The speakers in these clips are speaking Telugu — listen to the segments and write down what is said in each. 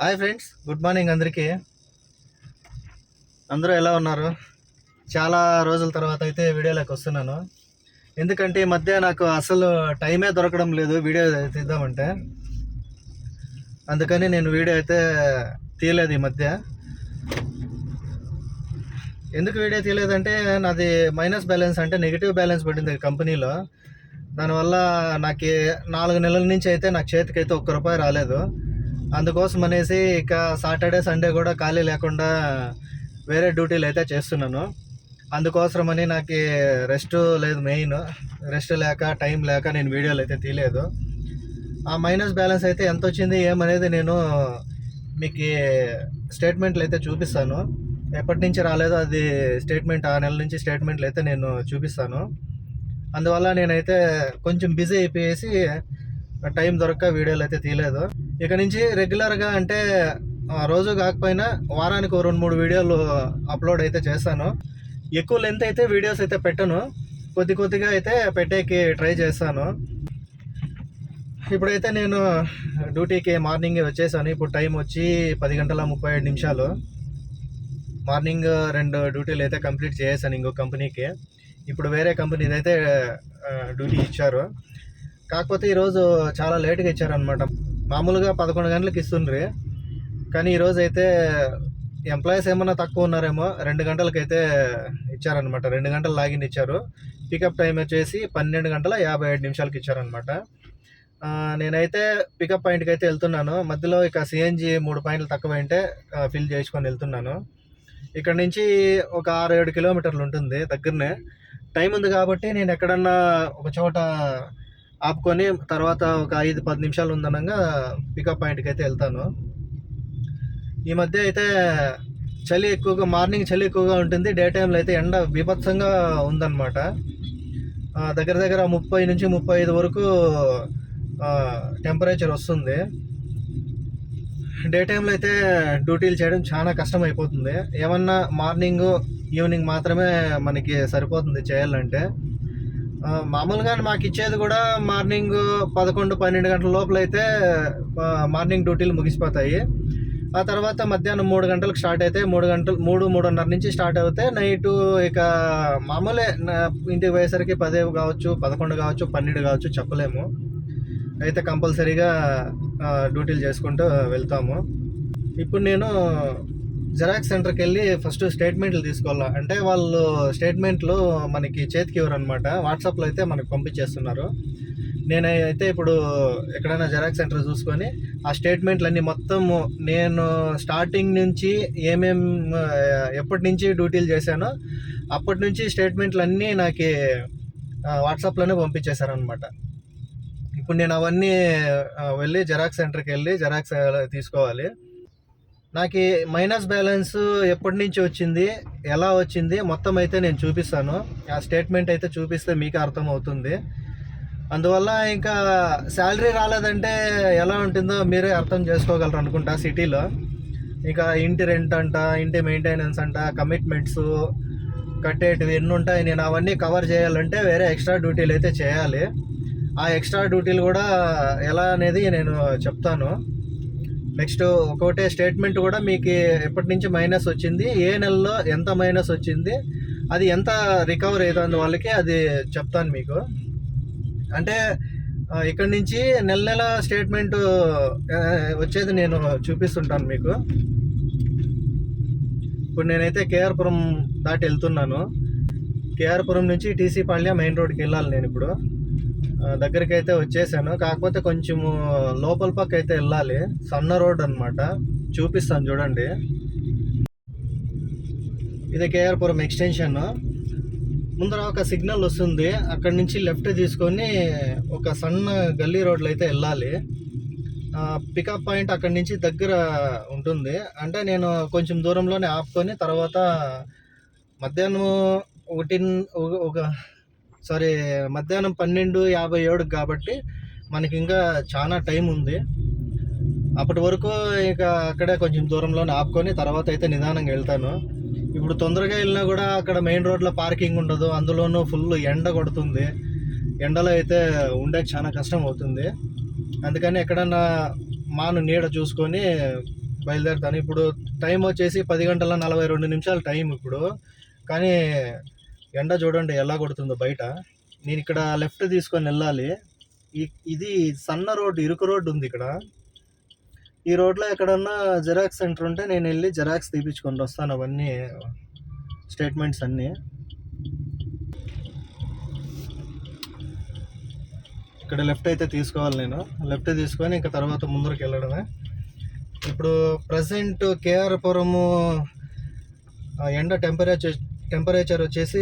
హాయ్ ఫ్రెండ్స్ గుడ్ మార్నింగ్ అందరికీ. అందరూ ఎలా ఉన్నారు? చాలా రోజుల తర్వాత అయితే వీడియోలోకి వస్తున్నాను. ఎందుకంటే ఈ మధ్య నాకు అసలు టైమే దొరకడం లేదు వీడియో తీద్దామంటే. అందుకని నేను వీడియో అయితే తీయలేదు ఈ మధ్య. ఎందుకు వీడియో తీయలేదంటే నాది మైనస్ బ్యాలెన్స్ అంటే నెగిటివ్ బ్యాలెన్స్ పడింది కంపెనీలో. దానివల్ల నాకు నాలుగు నెలల నుంచి అయితే నాకు చేతికి అయితే ఒక్క రూపాయి రాలేదు. అందుకోసం అనేసి ఇక సాటర్డే సండే కూడా ఖాళీ లేకుండా వేరే డ్యూటీలు అయితే చేస్తున్నాను. అందుకోసమని నాకు రెస్ట్ లేదు మెయిన్. రెస్ట్ లేక టైం లేక నేను వీడియోలు అయితే తీయలేదు. ఆ మైనస్ బ్యాలెన్స్ అయితే ఎంత వచ్చింది ఏమనేది నేను మీకు స్టేట్మెంట్లు అయితే చూపిస్తాను. ఎప్పటి నుంచి రాలేదో అది స్టేట్మెంట్ ఆ నెల నుంచి స్టేట్మెంట్లు అయితే నేను చూపిస్తాను. అందువల్ల నేనైతే కొంచెం బిజీ అయిపోయేసి టైం దొరక్క వీడియోలు అయితే తీయలేదు. ఇక నుంచి రెగ్యులర్గా అంటే ఆ, రోజు కాకపోయినా వారానికి ఓ రెండు మూడు వీడియోలు అప్లోడ్ అయితే చేస్తాను. ఎక్కువ లెంత్ అయితే వీడియోస్ అయితే పెట్టను. కొద్ది కొద్దిగా అయితే పెట్టేకి ట్రై చేస్తాను. ఇప్పుడైతే నేను డ్యూటీకి మార్నింగ్ వచ్చేసాను. ఇప్పుడు టైం వచ్చి పది గంటల ముప్పై ఏడు నిమిషాలు. మార్నింగ్ రెండు డ్యూటీలు అయితే కంప్లీట్ చేసాను ఇంకో కంపెనీకి ఇప్పుడు వేరే కంపెనీదైతే అయితే డ్యూటీ ఇచ్చారు. కాకపోతే ఈరోజు చాలా లేట్గా ఇచ్చారనమాట మామూలుగా పదకొండు గంటలకు ఇస్తుండ్రి. కానీ ఈరోజు అయితే ఎంప్లాయీస్ ఏమన్నా తక్కువ ఉన్నారేమో రెండు గంటలకైతే ఇచ్చారనమాట రెండు గంటలు లాగిన్ ఇచ్చారు. పికప్ టైం వచ్చేసి పన్నెండు గంటల యాభై ఏడు నిమిషాలకి ఇచ్చారనమాట నేనైతే పికప్ పాయింట్కి అయితే వెళ్తున్నాను. మధ్యలో ఇక సిఎన్జి మూడు పాయింట్లు తక్కువైంటే ఫిల్ చేసుకొని వెళ్తున్నాను. ఇక్కడ నుంచి ఒక ఆరు ఏడు కిలోమీటర్లు ఉంటుంది దగ్గరనే. టైం ఉంది కాబట్టి నేను ఎక్కడన్నా ఒక చోట ఆపుకొని తర్వాత ఒక ఐదు పది నిమిషాలు ఉందనగా పికప్ పాయింట్కి అయితే వెళ్తాను. ఈ మధ్య అయితే చలి ఎక్కువగా మార్నింగ్ చలి ఎక్కువగా ఉంటుంది. డే టైంలో అయితే ఎండ బీభత్సంగా ఉందన్నమాట. దగ్గర దగ్గర ముప్పై నుంచి ముప్పై ఐదు వరకు టెంపరేచర్ వస్తుంది. డే టైంలో అయితే డ్యూటీలు చేయడం చాలా కష్టం అయిపోతుంది ఏమన్నా మార్నింగ్ ఈవినింగ్ మాత్రమే మనకి సరిపోతుంది చేయాలంటే. మామూలుగా మాకు ఇచ్చేది కూడా మార్నింగ్ పదకొండు పన్నెండు గంటల లోపల అయితే మార్నింగ్ డ్యూటీలు ముగిసిపోతాయి. ఆ తర్వాత మధ్యాహ్నం మూడు గంటలకు స్టార్ట్ అయితే మూడు గంటలు మూడు మూడున్నర నుంచి స్టార్ట్ అవుతే నైట్ ఇక మామూలే ఇంటికి పోయేసరికి పదే కావచ్చు పదకొండు కావచ్చు పన్నెండు కావచ్చు చెప్పలేము. అయితే కంపల్సరీగా డ్యూటీలు చేసుకుంటూ వెళ్తాము. ఇప్పుడు నేను జెరాక్స్ సెంటర్కి వెళ్ళి ఫస్ట్ స్టేట్మెంట్లు తీసుకోవాలా? అంటే వాళ్ళు స్టేట్మెంట్లు మనకి చేతికి ఇవ్వరు అనమాట వాట్సాప్లో అయితే మనకు పంపించేస్తున్నారు. నేనైతే ఇప్పుడు ఎక్కడైనా జెరాక్స్ సెంటర్ చూసుకొని ఆ స్టేట్మెంట్లన్నీ మొత్తము నేను స్టార్టింగ్ నుంచి ఏమేం ఎప్పటి నుంచి డ్యూటీలు చేశానో అప్పటి నుంచి స్టేట్మెంట్లు అన్నీ నాకు వాట్సాప్లోనే పంపించేశారనమాట ఇప్పుడు నేను అవన్నీ వెళ్ళి జెరాక్స్ సెంటర్కి వెళ్ళి జెరాక్స్ తీసుకోవాలి. నాకు మైనస్ బ్యాలెన్స్ ఎప్పటి నుంచి వచ్చింది ఎలా వచ్చింది మొత్తం అయితే నేను చూపిస్తాను. ఆ స్టేట్మెంట్ అయితే చూపిస్తే మీకు అర్థమవుతుంది. అందువల్ల ఇంకా శాలరీ రాలేదంటే ఎలా ఉంటుందో మీరే అర్థం చేసుకోగలరు అనుకుంటా సిటీలో ఇంకా ఇంటి రెంట్ అంట ఇంటి మెయింటెనెన్స్ అంట కమిట్మెంట్స్ కట్టేటివి ఎన్ని ఉంటాయి నేను అవన్నీ కవర్ చేయాలంటే వేరే ఎక్స్ట్రా డ్యూటీలు అయితే చేయాలి. ఆ ఎక్స్ట్రా డ్యూటీలు కూడా ఎలా అనేది నేను చెప్తాను. నెక్స్ట్ ఒకటే స్టేట్మెంట్ కూడా మీకు ఎప్పటి నుంచి మైనస్ వచ్చింది ఏ నెలలో ఎంత మైనస్ వచ్చింది అది ఎంత రికవర్ అవుతుంది వాళ్ళకి అది చెప్తాను మీకు. అంటే ఇక్కడి నుంచి నెల నెల స్టేట్మెంట్ వచ్చేది నేను చూపిస్తుంటాను మీకు. ఇప్పుడు నేనైతే కేఆర్పురం దాటి వెళ్తున్నాను. కేఆర్పురం నుంచి టీసీ పాళ్య మెయిన్ రోడ్కి వెళ్ళాలి నేను ఇప్పుడు. దగ్గరికి అయితే వచ్చేసాను. కాకపోతే కొంచెము లోపల పక్క అయితే వెళ్ళాలి. సన్న రోడ్ అనమాట చూపిస్తాను చూడండి. ఇది కేఆర్పురం ఎక్స్టెన్షన్. ముందర ఒక సిగ్నల్ వస్తుంది. అక్కడి నుంచి లెఫ్ట్ తీసుకొని ఒక సన్న గల్లీ రోడ్లో అయితే వెళ్ళాలి. పికప్ పాయింట్ అక్కడి నుంచి దగ్గర ఉంటుంది. అంటే నేను కొంచెం దూరంలోనే ఆపుకొని తర్వాత మధ్యాహ్నం ఒకటి ఒక సారీ మధ్యాహ్నం పన్నెండు యాభై ఏడు కాబట్టి మనకి ఇంకా చాలా టైం ఉంది. అప్పటి వరకు ఇక అక్కడే కొంచెం దూరంలోనే ఆపుకొని తర్వాత అయితే నిదానంగా వెళ్తాను. ఇప్పుడు తొందరగా వెళ్ళినా కూడా అక్కడ మెయిన్ రోడ్లో పార్కింగ్ ఉండదు. అందులోనూ ఫుల్ ఎండ కొడుతుంది. ఎండలో అయితే ఉండే చాలా కష్టం అవుతుంది. అందుకని ఎక్కడన్నా మాను నీడ చూసుకొని బయలుదేరుతాను. ఇప్పుడు టైం వచ్చేసి పది గంటల నలభై రెండు నిమిషాలు టైం ఇప్పుడు. కానీ ఎండ చూడండి ఎలా కొడుతుందో బయట. నేను ఇక్కడ లెఫ్ట్ తీసుకొని వెళ్ళాలి. ఇది సన్న రోడ్డు ఇరుకు రోడ్డు ఉంది ఇక్కడ. ఈ రోడ్లో ఎక్కడన్నా జెరాక్స్ సెంటర్ ఉంటే నేను వెళ్ళి జెరాక్స్ తీపించుకొని వస్తాను అవన్నీ స్టేట్మెంట్స్ అన్నీ. ఇక్కడ లెఫ్ట్ అయితే తీసుకోవాలి నేను. లెఫ్ట్ తీసుకొని ఇంకా తర్వాత ముందరికి వెళ్ళడమే. ఇప్పుడు ప్రజెంట్ కేఆర్పురము ఆ, ఎండ టెంపరేచర్ టెంపరేచర్ వచ్చేసి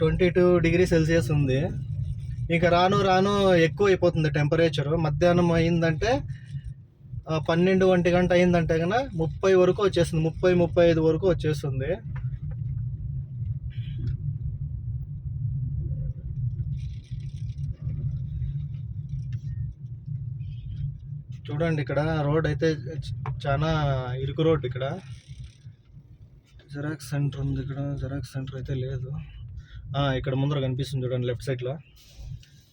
ట్వంటీ టూ డిగ్రీ సెల్సియస్ ఉంది. ఇంకా రాను రాను ఎక్కువ అయిపోతుంది టెంపరేచర్. మధ్యాహ్నం అయిందంటే పన్నెండు ఒంటి గంట అయిందంటే కన్నా ముప్పై వరకు వచ్చేస్తుంది. ముప్పై ముప్పై ఐదు వరకు వచ్చేస్తుంది. చూడండి ఇక్కడ రోడ్ అయితే చాలా ఇరుకు రోడ్ ఇక్కడ. జెరాక్స్ సెంటర్ ఉంది ఇక్కడ. జెరాక్స్ సెంటర్ అయితే లేదు. ఇక్కడ ముందర కనిపిస్తుంది చూడండి లెఫ్ట్ సైడ్లో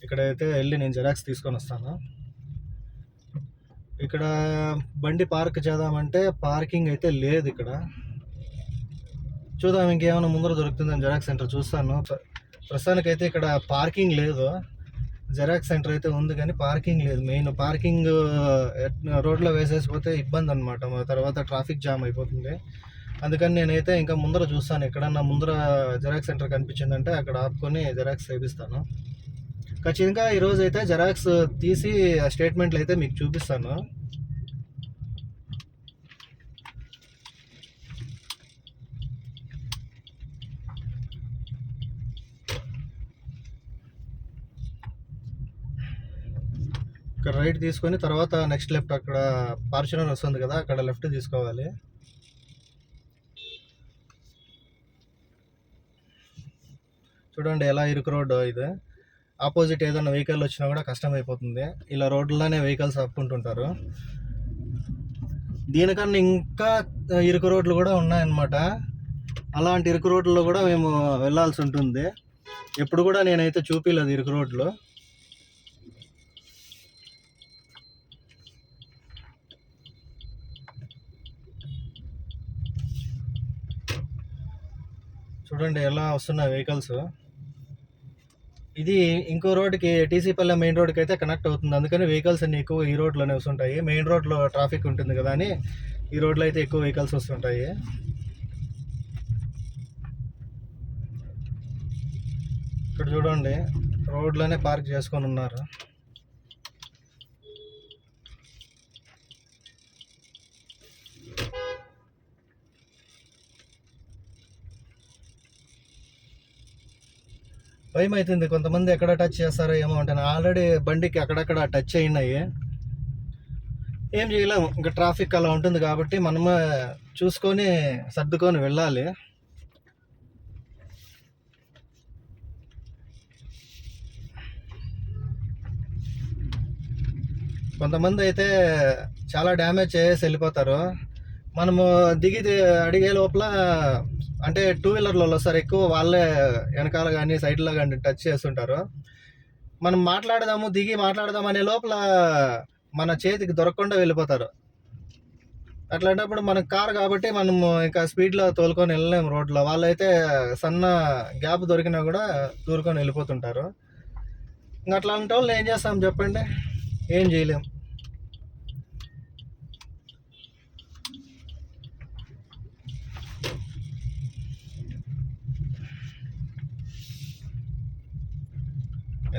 ఇక్కడైతే వెళ్ళి నేను జెరాక్స్ తీసుకొని వస్తాను. ఇక్కడ బండి పార్క్ చేద్దామంటే పార్కింగ్ అయితే లేదు ఇక్కడ. చూద్దాం ఇంకేమైనా ముందర దొరుకుతుందని జెరాక్స్ సెంటర్ చూస్తాను. ప్రస్తుతానికైతే ఇక్కడ పార్కింగ్ లేదు. జెరాక్స్ సెంటర్ అయితే ఉంది కానీ పార్కింగ్ లేదు. మెయిన్ పార్కింగ్ రోడ్లో వేసేసిపోతే ఇబ్బంది అనమాట తర్వాత ట్రాఫిక్ జామ్ అయిపోతుంది. అందుకని నేనైతే ఇంకా ముందర చూస్తాను ఎక్కడన్నా ముందర జెరాక్స్ సెంటర్ కనిపించిందంటే అక్కడ ఆపుకొని జెరాక్స్ చేపిస్తాను ఖచ్చితంగా ఈరోజు అయితే జెరాక్స్ తీసి ఆ స్టేట్మెంట్లు అయితే మీకు చూపిస్తాను. ఇక్కడ రైట్ తీసుకొని తర్వాత నెక్స్ట్ లెఫ్ట్ అక్కడ పార్చునర్ వస్తుంది కదా అక్కడ లెఫ్ట్ తీసుకోవాలి. చూడండి ఎలా ఇరుకు రోడ్డు ఇది. ఆపోజిట్ ఏదైనా వెహికల్ వచ్చినా కూడా కష్టం అయిపోతుంది ఇలా రోడ్లలోనే వెహికల్స్ ఆపుకుంటుంటారు. దీనికన్నా ఇంకా ఇరుకు రోడ్లు కూడా ఉన్నాయన్నమాట. అలాంటి ఇరుకు రోడ్లలో కూడా మేము వెళ్ళాల్సి ఉంటుంది. ఎప్పుడు కూడా నేనైతే చూపించలేదు ఇరుకు రోడ్లు. చూడండి ఎలా వస్తున్నాయి వెహికల్స్ ఇది ఇంకో రోడ్కి టీసీపల్లె మెయిన్ రోడ్కి అయితే కనెక్ట్ అవుతుంది. అందుకని వెహికల్స్ అన్ని ఎక్కువ ఈ రోడ్లోనే వస్తుంటాయి. మెయిన్ రోడ్లో ట్రాఫిక్ ఉంటుంది కదా అని ఈ రోడ్లో అయితే ఎక్కువ వెహికల్స్ వస్తుంటాయి. ఇక్కడ చూడండి రోడ్లోనే పార్క్ చేసుకొని ఉన్నారు. భయం అవుతుంది కొంతమంది ఎక్కడ టచ్ చేస్తారో ఏమో అంటే ఆల్రెడీ బండికి అక్కడక్కడ టచ్ అయినాయి. ఏం చేయలేము. ఇంకా ట్రాఫిక్ అలా ఉంటుంది కాబట్టి మనమే చూసుకొని సర్దుకొని వెళ్ళాలి. కొంతమంది అయితే చాలా డ్యామేజ్ చేసి వెళ్ళిపోతారు. మనము దిగి అడిగే లోపల అంటే టూ వీలర్లలో సార్ ఎక్కువ వాళ్ళే వెనకాల కానీ సైడ్లో కానీ టచ్ చేస్తుంటారు. మనం మాట్లాడదాము దిగి మాట్లాడదాం అనే లోపల మన చేతికి దొరకకుండా వెళ్ళిపోతారు. అట్లాంటప్పుడు మనకు కార్ కాబట్టి మనము ఇంకా స్పీడ్లో తోలుకొని వెళ్ళలేము రోడ్లో. వాళ్ళైతే సన్న గ్యాప్ దొరికినా కూడా దూరుకొని వెళ్ళిపోతుంటారు. ఇంకా అట్లాంటి వాళ్ళు ఏం చేస్తాం చెప్పండి? ఏం చేయలేం.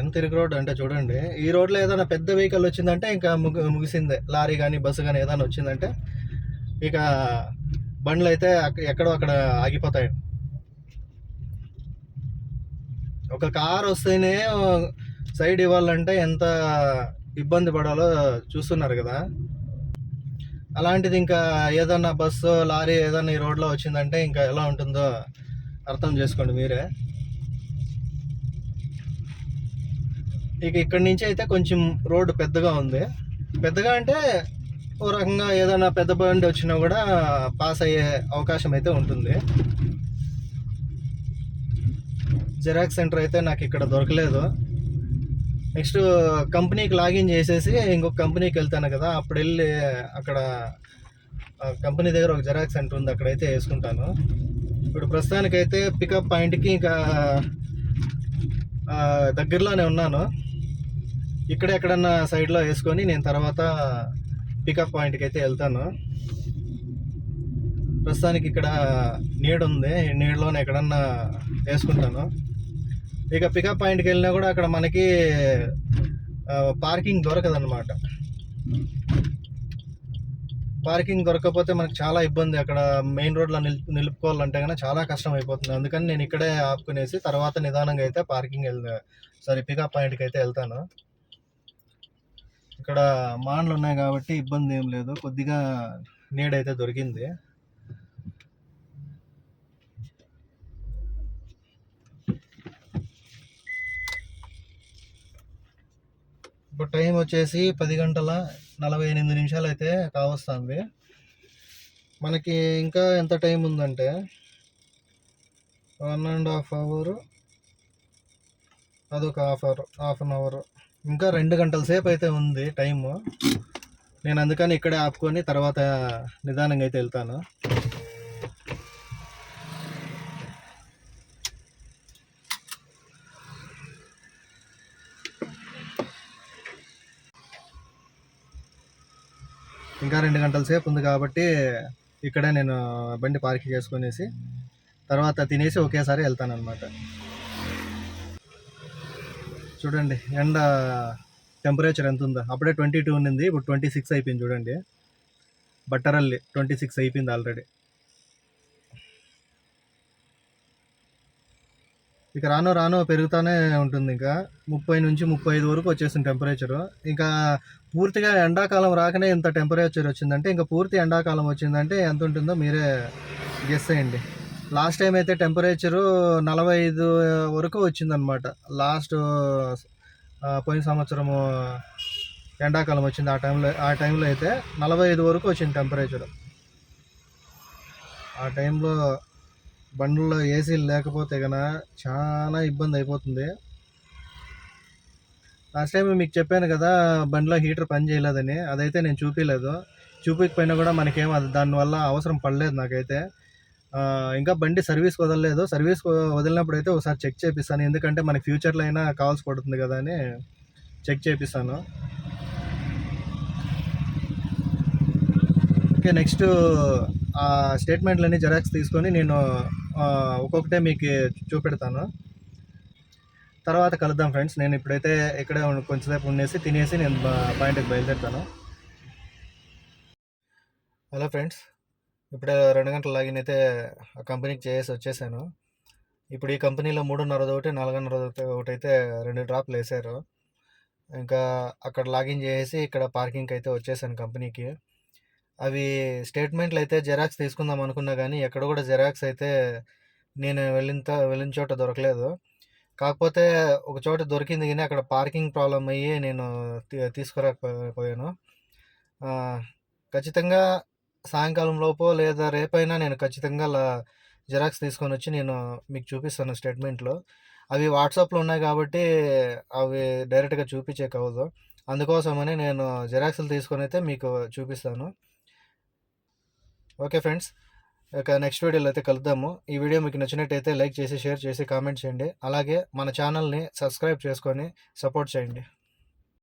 ఎంత ఇరుకు రోడ్ అంటే చూడండి. ఈ రోడ్లో ఏదైనా పెద్ద వెహికల్ వచ్చిందంటే ఇంకా ముగి ముగిసిందే. లారీ కానీ బస్సు కానీ ఏదైనా వచ్చిందంటే ఇక బండ్లు అయితే ఎక్కడో అక్కడ ఆగిపోతాయి. ఒక కార్ వస్తేనే సైడ్ ఇవ్వాలంటే ఎంత ఇబ్బంది పడాలో చూస్తున్నారు కదా. అలాంటిది ఇంకా ఏదన్నా బస్సు లారీ ఏదన్నా ఈ రోడ్లో వచ్చిందంటే ఇంకా ఎలా ఉంటుందో అర్థం చేసుకోండి మీరే. ఇక ఇక్కడి నుంచి అయితే కొంచెం రోడ్డు పెద్దగా ఉంది. పెద్దగా అంటే ఓ రకంగా ఏదైనా పెద్ద బండి వచ్చినా కూడా పాస్ అయ్యే అవకాశం అయితే ఉంటుంది. జిరాక్స్ సెంటర్ అయితే నాకు ఇక్కడ దొరకలేదు. నెక్స్ట్ కంపెనీకి లాగిన్ చేసేసి ఇంకొక కంపెనీకి వెళ్తాను కదా అప్పుడు వెళ్ళి అక్కడ కంపెనీ దగ్గర ఒక జెరాక్స్ సెంటర్ ఉంది అక్కడైతే వేసుకుంటాను. ఇప్పుడు ప్రస్తుతానికైతే పికప్ పాయింట్కి ఇంకా దగ్గరలోనే ఉన్నాను. ఇక్కడ ఎక్కడన్నా సైడ్లో వేసుకొని నేను తర్వాత పికప్ పాయింట్కి అయితే వెళ్తాను. ప్రస్తుతానికి ఇక్కడ నీడ ఉంది. ఈ నీడలోనే ఎక్కడన్నా వేసుకుంటాను. ఇక పికప్ పాయింట్కి వెళ్ళినా కూడా అక్కడ మనకి పార్కింగ్ దొరకదన్నమాట. పార్కింగ్ దొరకకపోతే మనకు చాలా ఇబ్బంది. అక్కడ మెయిన్ రోడ్లో నిల్ నిలుపుకోవాలంటే కన్నా చాలా కష్టం అయిపోతుంది అందుకని నేను ఇక్కడే ఆపుకునేసి తర్వాత నిదానంగా అయితే పార్కింగ్ వెళ్తా సారీ పికప్ పాయింట్కి అయితే వెళ్తాను. ఇక్కడ మాన్లు ఉన్నాయి కాబట్టి ఇబ్బంది ఏం లేదు. కొద్దిగా నీడైతే దొరికింది. ఇప్పుడు టైం వచ్చేసి పది గంటల నలభై ఎనిమిది నిమిషాలు అయితే కావస్తుంది. మనకి ఇంకా ఎంత టైం ఉందంటే వన్ అండ్ హాఫ్ అవరు అదొక half hour half an hour. ఇంకా రెండు గంటల సేపు అయితే ఉంది టైము. నేను అందుకని ఇక్కడే ఆపుకొని తర్వాత నిదానంగా అయితే వెళ్తాను. ఇంకా రెండు గంటల సేపు ఉంది కాబట్టి ఇక్కడే నేను బండి పార్కింగ్ చేసుకునేసి తర్వాత తినేసి ఒకేసారి వెళ్తాను అనమాట చూడండి ఎండ టెంపరేచర్ ఎంత ఉందో అప్పుడే ట్వంటీ టూ ఉన్నింది ఇప్పుడు ట్వంటీ సిక్స్ అయిపోయింది చూడండి. బట్టరల్లి ట్వంటీ సిక్స్ అయిపోయింది ఆల్రెడీ ఇక రాను రాను పెరుగుతూనే ఉంటుంది ఇంకా. ముప్పై నుంచి ముప్పై ఐదు వరకు వచ్చేసింది టెంపరేచరు ఇంకా పూర్తిగా ఎండాకాలం రాకనే ఇంత టెంపరేచర్ వచ్చిందంటే ఇంకా పూర్తి ఎండాకాలం వచ్చిందంటే ఎంత ఉంటుందో మీరే గెస్ చేయండి. లాస్ట్ టైం అయితే టెంపరేచరు నలభై ఐదు వరకు వచ్చిందనమాట లాస్ట్ పోయిన సంవత్సరము ఎండాకాలం వచ్చింది ఆ టైంలో ఆ టైంలో అయితే నలభై ఐదు వరకు వచ్చింది టెంపరేచర్. ఆ టైంలో బండ్లలో ఏసీలు లేకపోతే కన చాలా ఇబ్బంది అయిపోతుంది. లాస్ట్ టైం మీకు చెప్పాను కదా బండిలో హీటర్ పని చేయలేదని. అదైతే నేను చూపించలేదు చూపించకపోయినా కూడా మనకేం అది దానివల్ల అవసరం పడలేదు నాకైతే. ఇంకా బండి సర్వీస్ వదలలేదు. సర్వీస్ వదిలినప్పుడు అయితే ఒకసారి చెక్ చేపిస్తాను. ఎందుకంటే మనకి ఫ్యూచర్లో అయినా కావాల్సి పడుతుంది కదా అని చెక్ చేపిస్తాను. ఓకే నెక్స్ట్ ఆ స్టేట్మెంట్లన్నీ జెరాక్స్ తీసుకొని నేను ఒక్కొక్కటే మీకు చూపెడతాను. తర్వాత కలుద్దాం ఫ్రెండ్స్. నేను ఇప్పుడైతే ఇక్కడే కొంచెంసేపు ఉండేసి తినేసి నేను పాయింట్కి బయలుదేరుతాను. Hello friends. ఇప్పుడే రెండు గంటల లాగిన్ అయితే ఆ కంపెనీకి చేసి వచ్చేసాను. ఇప్పుడు ఈ కంపెనీలో మూడున్నర ఒకటి నాలుగున్నర ఒకటి అయితే రెండు డ్రాప్లు వేసారు. ఇంకా అక్కడ లాగిన్ చేసి ఇక్కడ పార్కింగ్కి అయితే వచ్చేసాను కంపెనీకి. అవి స్టేట్మెంట్లు అయితే జెరాక్స్ తీసుకుందాం అనుకున్నా కానీ ఎక్కడ కూడా జెరాక్స్ అయితే నేను వెళ్ళిన వెళ్ళిన చోట దొరకలేదు. కాకపోతే ఒక చోట దొరికింది కానీ అక్కడ పార్కింగ్ ప్రాబ్లం అయ్యి నేను తీ- తీసుకురాకపోయాను ఖచ్చితంగా సాయంకాలం లోపో లేదా రేపైనా నేను ఖచ్చితంగా జిరాక్స్ తీసుకొని వచ్చి నేను మీకు చూపిస్తాను స్టేట్మెంట్లో. అవి వాట్సాప్లో ఉన్నాయి కాబట్టి అవి డైరెక్ట్గా చూపించేకి అవ్వదు అందుకోసమని నేను జిరాక్స్లు తీసుకొని అయితే మీకు చూపిస్తాను. ఓకే ఫ్రెండ్స్ ఇక నెక్స్ట్ వీడియోలో అయితే కలుద్దాము. ఈ వీడియో మీకు నచ్చినట్టయితే లైక్ చేసి షేర్ చేసి కామెంట్ చేయండి. అలాగే మన ఛానల్ని సబ్స్క్రైబ్ చేసుకొని సపోర్ట్ చేయండి.